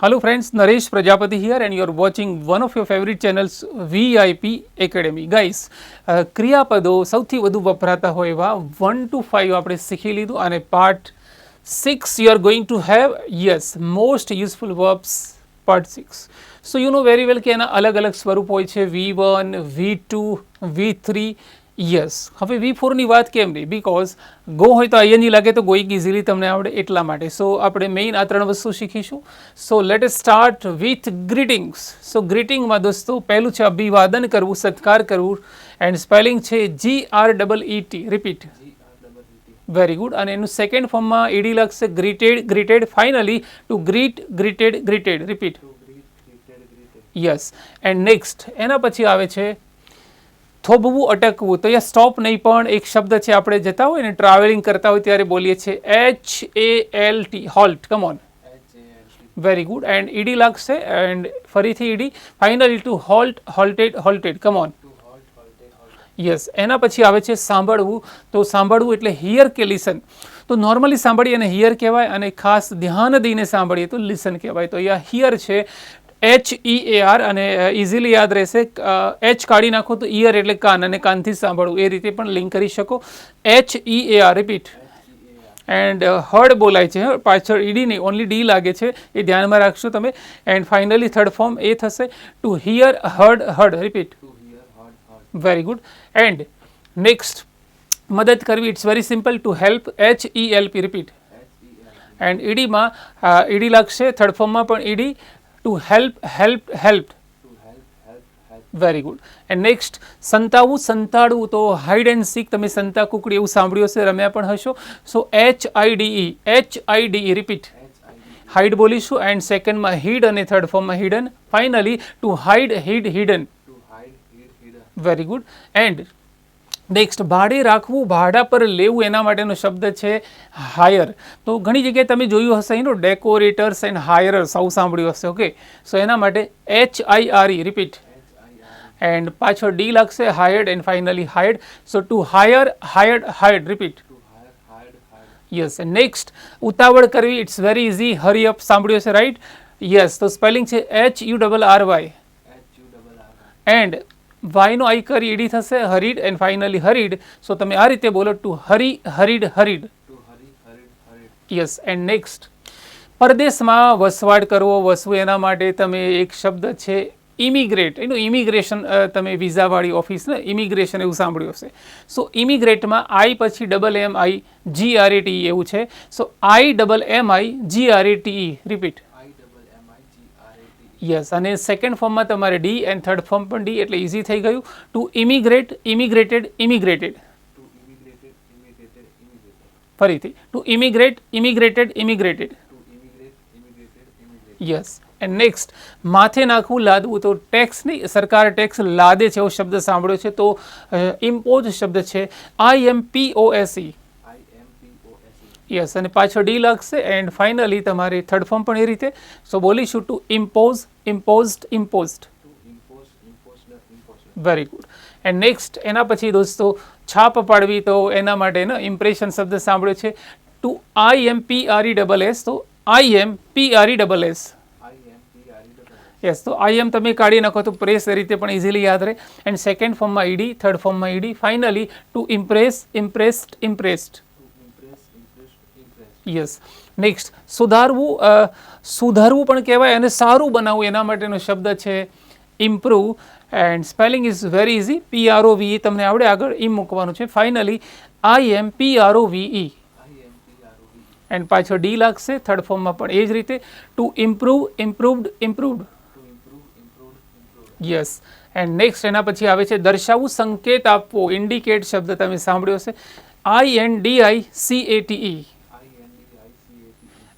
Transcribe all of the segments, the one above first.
Hello friends, Naresh Prajapati here and you're watching one of your favorite channels VIP Academy. ક્રિયાપદો સૌથી વધુ વપરાતા હોય એવા વન ટુ ફાઇવ આપણે શીખી લીધું અને part six you are going to have yes most useful verbs part six so you know very well કે એના અલગ અલગ સ્વરૂપ હોય છે V one V two V three yes. હવે વી ફોરની વાત કેમ રહી? બિકોઝ ગો હોય તો આઈએનજી લાગે તો ગોઈક ઇઝીલી તમને આવડે એટલા માટે. સો આપણે મેઇન આ ત્રણ વસ્તુ શીખીશું. So let start with greetings so ગ્રીટિંગમાં દોસ્તો, પહેલું છે અભિવાદન કરવું, સત્કાર કરવું. એન્ડ સ્પેલિંગ છે G R double E T repeat very good અને એનું સેકન્ડ ફોર્મમાં ઈડી લાગશે greeted greeted finally to greet greeted greeted repeat yes and next એના પછી આવે છે થોભવું અટકવું. તો અહીંયા સ્ટોપ નહીં, પણ એક શબ્દ છે આપણે જતા હોય ને ટ્રાવેલિંગ કરતા હોય ત્યારે બોલીએ છીએ H A L T halt come on very good and ED લાગશે એન્ડ ફરીથી ED finally to halt halted halted come on yes એના પછી આવે છે સાંભળવું. તો સાંભળવું એટલે હિયર કે લિસન તો નોર્મલી સાંભળીએ અને હિયર કહેવાય અને ખાસ ધ્યાન દઈને સાંભળીએ તો લિસન કહેવાય. તો અહીંયા હિયર છે એચ ઈ એ આર અને ઇઝીલી યાદ રહેશે. એચ કાઢી નાખો તો ઇયર એટલે કાન અને કાનથી સાંભળવું. એ રીતે પણ લિંક કરી શકો. H E A R repeat and heard બોલાય છે. પાછળ ઈડી નહીં ઓનલી ડી લાગે છે. એ ધ્યાનમાં રાખશો તમે. એન્ડ ફાઇનલી થર્ડ ફોર્મ એ થશે. To hear heard heard repeat very good and next મદદ કરવી. It's very simple to help H E L P repeat and ઈડીમાં ED લાગશે. થર્ડ ફોર્મમાં પણ ED to help help help very good and next સંતાવું સંતાડવું તો hide and seek તમે સંતા કુકડી એવું સાંભળ્યું હશે રમ્યા પણ હશો. So H I D E H I D E repeat hide બોલીશું and સેકન્ડમાં હિડ અને થર્ડ ફોર્મમાં hidden finally to hide hid hidden very good and next ભાડે રાખવું ભાડા પર લેવું એના માટેનો શબ્દ છે હાયર તો ઘણી જગ્યાએ તમે જોયું હશે એનો ડેકોરેટર્સ એન્ડ હાયરર્સ આવું સાંભળ્યું હશે ઓકે સો એના માટે H I R E repeat and પાછળ ડી લાગશે hired and finally hired so to hire hired hired repeat yes next ઉતાવળ કરવી it's very easy hurry up સાંભળ્યું હશે રાઈટ યસ તો સ્પેલિંગ છે H U double R Y and વાયનો I કરી ED થશે, હરીડ એન્ડ ફાઇનલી હરીડ. સો તમે આ રીતે બોલો to hurry, hurried hurried. Yes and next પરદેશમાં વસવાટ કરવો, વસવું એના માટે તમે એક શબ્દ છે ઇમિગ્રેટ એનું ઇમિગ્રેશન તમે વિઝાવાળી ઓફિસ ને ઇમિગ્રેશન એવું સાંભળ્યું હશે. સો ઇમિગ્રેટમાં આઈ પછી double M I G R A T એવું છે. So I double M I G R A T repeat yes અને સેકન્ડ ફોર્મમાં તમારે ડી એન્ડ થર્ડ ફોર્મ પણ ડી એટલે ઇઝી થઈ ગયું. ટુ ઇમિગ્રેટ ઇમિગ્રેટેડ ઇમિગ્રેટેડ ફરીથી to immigrate immigrated immigrated yes and next માથે નાખવું લાદવું તો ટેક્સ નહીં સરકાર ટેક્સ લાદે છે એવો શબ્દ સાંભળ્યો છે તો ઇમ્પોઝ શબ્દ છે. આઈ એમ પી ઓ એસ ઈ યસ અને પાછો ડી લાગશે એન્ડ ફાઇનલી તમારે થર્ડ ફોર્મ પણ એ રીતે. So બોલીશું to impose imposed imposed very good and next એના પછી દોસ્તો છાપ પાડવી તો એના માટે ને ઇમ્પ્રેશન શબ્દ સાંભળ્યો છે. To I M P R E double S તો I M P R E double S yes તો આઈ એમ તમે કાઢી નાખો તો પ્રેસ એ રીતે પણ ઇઝીલી યાદ રહે. એન્ડ સેકન્ડ ફોર્મમાં ઈડી થર્ડ ફોર્મમાં ED finally to impress impressed impressed yes next સુધારવું સુધારવું પણ કહેવાય અને સારું બનાવવું એના માટેનો શબ્દ છે improve and spelling is very easy P R O V તમને આવડે આગળ ઈ મૂકવાનું છે. Finally I M P R O V E and પાછળ ડી લાગશે થર્ડ ફોર્મમાં પણ એ જ રીતે. To improve improved improved yes and next એના પછી આવે છે દર્શાવવું, સંકેત આપવો. ઇન્ડિકેટ શબ્દ તમે સાંભળ્યો હશે. I N D I C A T E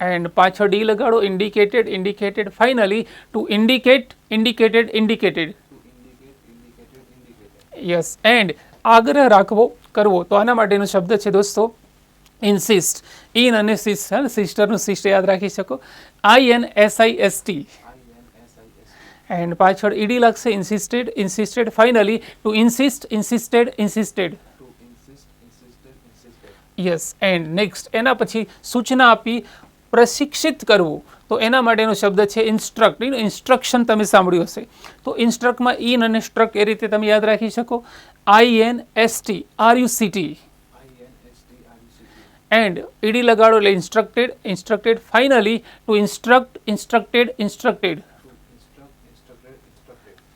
and પાછળ ડી લગાડો indicated indicated finally to indicate indicated indicated yes and આગ્રહ રાખવો કરવો તો આના માટેનો શબ્દ છે દોસ્તો ઇન્સિસ્ટ ઇન અને સિસ્ટ હે સિસ્ટરનું સિસ્ટ યાદ રાખી શકો I N S I S T and પાછળ ઈડી લાગશે insisted insisted finally to insist insisted insisted yes and next એના પછી સૂચના આપી પ્રશિક્ષિત કરવું. તો એના માટેનો શબ્દ છે ઇન્સ્ટ્રક્ટ ઇન્સ્ટ્રક્શન તમે સાંભળ્યું હશે. તો ઇન્સ્ટ્રક્ટમાં ઇન અને સ્ટ્રક એ રીતે તમે યાદ રાખી શકો. I N S T R U C T and E D લગાડો એટલે instructed instructed finally to instruct instructed instructed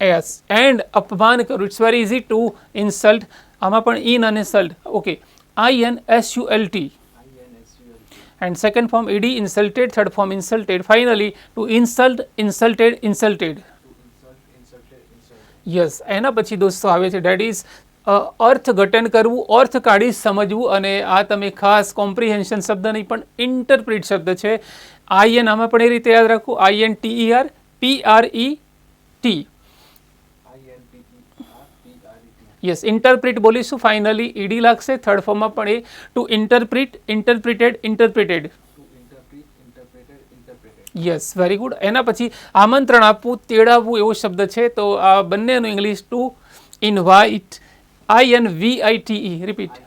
yes and અપમાન કરવું it's very easy to insult આમાં પણ ઇન અને સલ્ટ okay I N S U L T and second form ed insulted, third form insulted, finally to insult, insulted insulted yes એના પછી દોસ્તો આવે છે ડેટ ઇઝ અર્થઘટન કરવું અર્થ કાઢી સમજવું અને આ તમે ખાસ કોમ્પ્રિહેન્શન શબ્દ નહીં પણ ઇન્ટરપ્રિટ શબ્દ છે. આઈએન આમાં પણ એ રીતે યાદ રાખવું I N T E R P R E T yes interpret બોલીશું finally E D લાગશે થર્ડ ફોર્મમાં પણ એ to interpret interpreted interpreted yes very good એના પછી આમંત્રણ આપવું તેડાવવું એવો શબ્દ છે તો આ બંનેનું English to invite I N V I T E repeat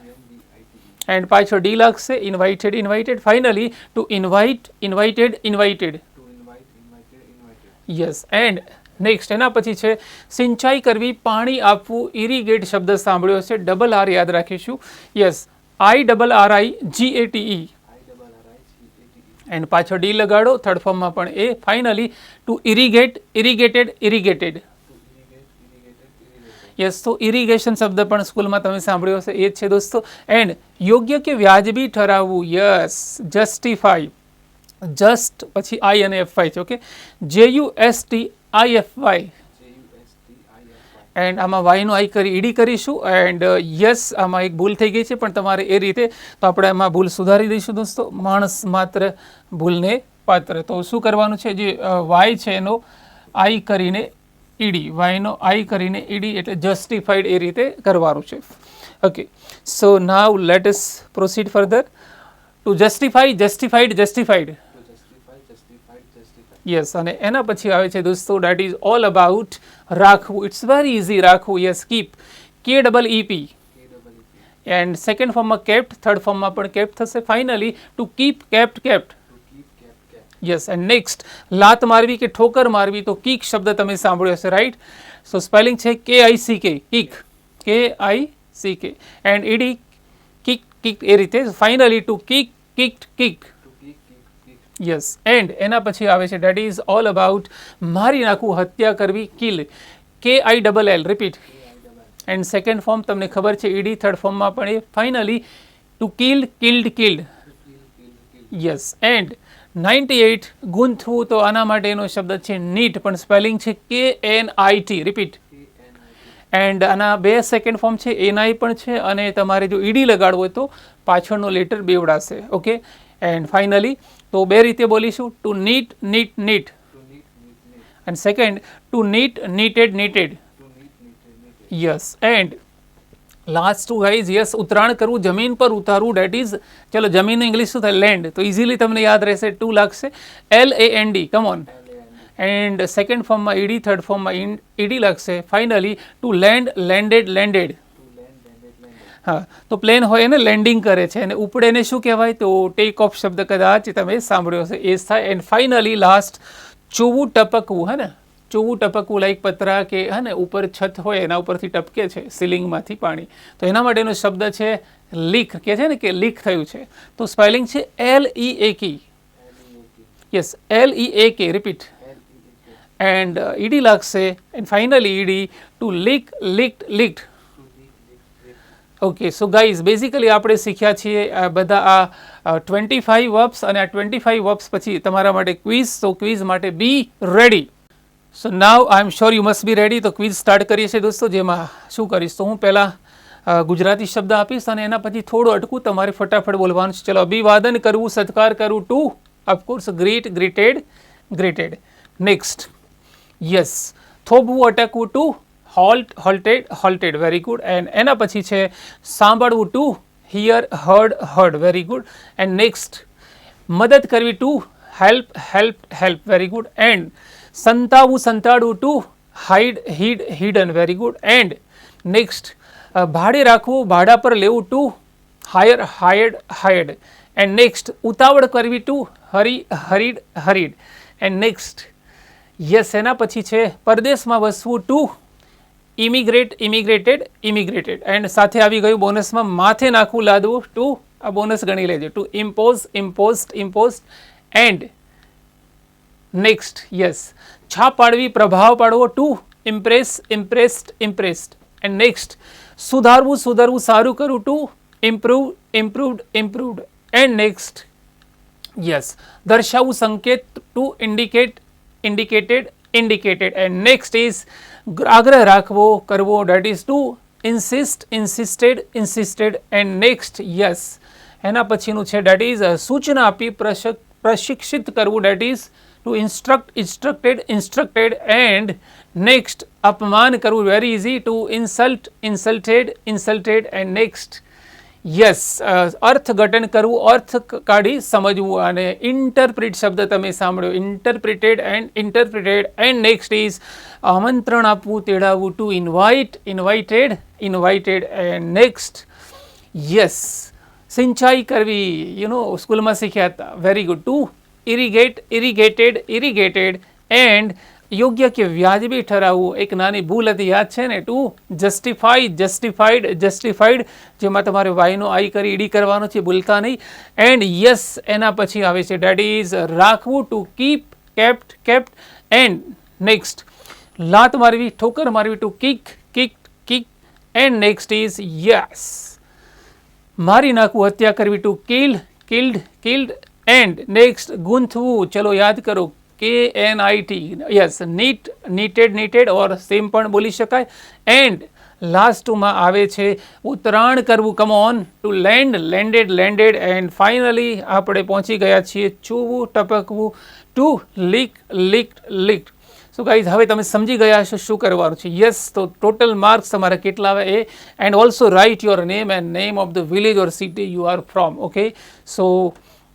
and પાછળ ડી લાગશે invited invited finally to invite invited invited yes and next એના પછી છે, સિંચાઈ કરવી, પાણી આપવું ઇરિગેટ શબ્દ સાંભળ્યો છે ડબલ આર યાદ રાખીશું. Yes I double R I G A T E and પાછળ ડી લગાડો થર્ડ ફોર્મમાં પણ એ finally to irrigate irrigated irrigated yes તો ઇરિગેશન શબ્દ પણ સ્કૂલમાં તમે સાંભળ્યો હશે, એ જ છે દોસ્તો. એન્ડ યોગ્ય કે વ્યાજબી ઠરાવવું? યસ જસ્ટિફાઈ જસ્ટ પછી આઈ અને એફ વાય છે okay J U S T I F Y and આમાં વાયનો આઈ કરી ઈડી કરીશું એન્ડ યસ આમાં એક ભૂલ થઈ ગઈ છે, પણ તમારે એ રીતે તો આપણે એમાં ભૂલ સુધારી દઈશું દોસ્તો. માણસ માત્ર ભૂલને પાત્ર. તો શું કરવાનું છે, જે વાય છે એનો આઈ કરીને ઈડી વાયનો આઈ કરીને ઈડી એટલે જસ્ટિફાઈડ એ રીતે કરવાનું છે. Okay so now let proceed further to justify justified justified yes અને એના પછી આવે છે દોસ્તો દેટ ઇઝ ઓલ અબાઉટ રાખવું. ઇટ્સ વેરી ઇઝી રાખવું. Yes keep K double E P and second ફોર્મમાં કેપ્ટ થર્ડ ફોર્મમાં પણ કેપ્ટ થશે. Finally to keep kept kept yes and next લાત મારવી કે ઠોકર મારવી તો કીક શબ્દ તમે સાંભળ્યો હશે રાઈટ સો સ્પેલિંગ છે કે આઈ C K kick K I C K and E D kick kick એ રીતે. Finally to kick kicked kick yes and એના પછી આવે છે ડેટ ઇઝ ઓલ અબાઉટ મારી નાખવું હત્યા કરવી kill K I double L repeat and second form તમને ખબર છે ઈડી થર્ડ ફોર્મમાં પણ એ finally to kill killed killed yes and ninety eight ગુંથવું તો આના માટેનો શબ્દ છે નીટ પણ સ્પેલિંગ છે K N I T repeat and આના બે સેકન્ડ ફોર્મ છે એનઆઈ પણ છે, અને તમારે જો ઈડી લગાડવું હોય તો પાછળનો લેટર બેવડાશે ઓકે એન્ડ ફાઇનલી તો બે રીતે બોલીશું. To knit knit knit and second to knit knitted knitted yes and last two guys yes ઉતરાણ કરવું જમીન પર ઉતારવું ડેટ ઇઝ ચલો જમીન ઇંગ્લિશ શું થાય? લેન્ડ તો ઇઝીલી તમને યાદ રહેશે ટુ લાગશે. L A N D come on and second ફોર્મમાં ઈડી થર્ડ ફોર્મમાં ઈડી લાગશે. Finally to land landed landed હા, તો પ્લેન હોય એને લેન્ડિંગ કરે છે. અને ઉપડે એને શું કહેવાય? તો ટેક ઓફ શબ્દ કદાચ તમે સાંભળ્યો હશે. એ થાય એન્ડ ફાઇનલી લાસ્ટ ચોવું ટપકવું, હે ને? ચોવું ટપકવું લાઈક પતરા કે, હે ને, ઉપર છત હોય, એના ઉપરથી ટપકે છે સીલિંગમાંથી પાણી. તો એના માટેનો શબ્દ છે લીક. કે છે ને કે લીક થયું છે. તો સ્પેલિંગ છે L E A K yes L E A K repeat and E D લાગશે. And finally E D to leak leaked leaked okay so guys basically આપણે શીખ્યા છીએ આ બધા આ ટ્વેન્ટી ફાઈવ વર્બ્સ અને આ ટ્વેન્ટી ફાઈવ વર્બ્સ પછી તમારા માટે ક્વિઝ તો ક્વિઝ માટે be ready so now I am sure you must be ready તો ક્વિઝ સ્ટાર્ટ કરીએ છીએ દોસ્તો, જેમાં શું કરીશ? તો હું પહેલાં ગુજરાતી શબ્દ આપીશ અને એના પછી થોડું અટકું, તમારે ફટાફટ બોલવાનું છે. ચલો, અભિવાદન કરવું સત્કાર કરવું to of course greet greeted greeted next yes થોભવું, અટકવું to halt halted halted very good and એના પછી છે, સાંભળવું to hear heard heard very good and next મદદ કરવી to help help help very good and સંતાવું, સંતાડવું to hide hid hidden very good and next ભાડે રાખવું, ભાડા પર લેવું to hire hired hired and next ઉતાવળ કરવી to hurry hurried hurried and next yes એના પછી છે, પરદેશમાં વસવું to immigrate immigrated immigrated and સાથે આવી ગયું બોનસમાં માથે નાખવું લાદવું. ટુ આ બોનસ ગણી લેજો. To impose imposed imposed and next yes છાપ પાડવી, પ્રભાવ પાડવો. To impress impressed impressed and next સુધારવું સુધારવું, સારું કરવું to improve improved improved and next yes દર્શાવવું સંકેત. To indicate indicated indicated and next is આગ્રહ રાખવો કરવો that is to insist insisted insisted and next yes એના પછીનું છે ડેટ ઇઝ સૂચના આપી પ્રશક પ્રશિક્ષિત કરવું that is to instruct instructed instructed and next અપમાન કરવું very easy to insult insulted insulted and next yes અર્થઘટન કરવું, અર્થ કાઢી સમજવું અને ઇન્ટરપ્રિટ શબ્દ તમે સાંભળ્યો. Interpreted and interpreted and next is આમંત્રણ આપવું, તેડાવવું. To invite invited invited and next yes સિંચાઈ કરવી યુ નો સ્કૂલમાં શીખ્યા હતા. Very good to irrigate irrigated irrigated and યોગ્ય કે વ્યાજબી ઠરાવવું, એક નાની ભૂલ હતી, યાદ છે ને? ટુ જસ્ટિફાઈ જસ્ટિફાઈડ જસ્ટિફાઈડ જેમાં તમારે વાયનો આઈ કરી, ઈડી કરવાનો છે ભૂલતા નહીં. એન્ડ યસ એના પછી આવે છે ડેટ ઇઝ રાખવું to keep kept kept and next લાત મારવી, ઠોકર મારવી to kick kick kick and next is yes મારી નાખવું, હત્યા કરવી to kill killed killed and next ગૂંથવું. ચલો યાદ કરો K N I yes knit knitted knitted or same પણ બોલી શકાય. એન્ડ લાસ્ટમાં આવે છે ઉતરાણ કરવું. Come on to land landed landed and finally આપણે પહોંચી ગયા છીએ ચૂવું, ટપકવું. To leak leak leak so guys હવે તમે સમજી ગયા છો શું કરવાનું છે. યસ તો ટોટલ માર્ક્સ તમારા કેટલા આવે એ? And also write your name and name of the village or city you are from okay so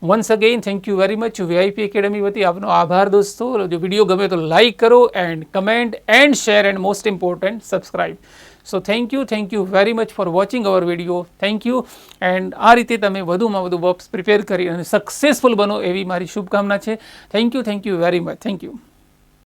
once again thank you very much VIP academy વતી આપનો આભાર દોસ્તો. જો વીડિયો ગમે તો લાઇક કરો and comment and share and most important subscribe so thank you thank you very much for watching our video thank you and આ રીતે તમે વધુમાં વધુ વર્ક્સ પ્રિપેર કરી અને સક્સેસફુલ બનો એવી મારી શુભકામના છે. Thank you thank you very much thank you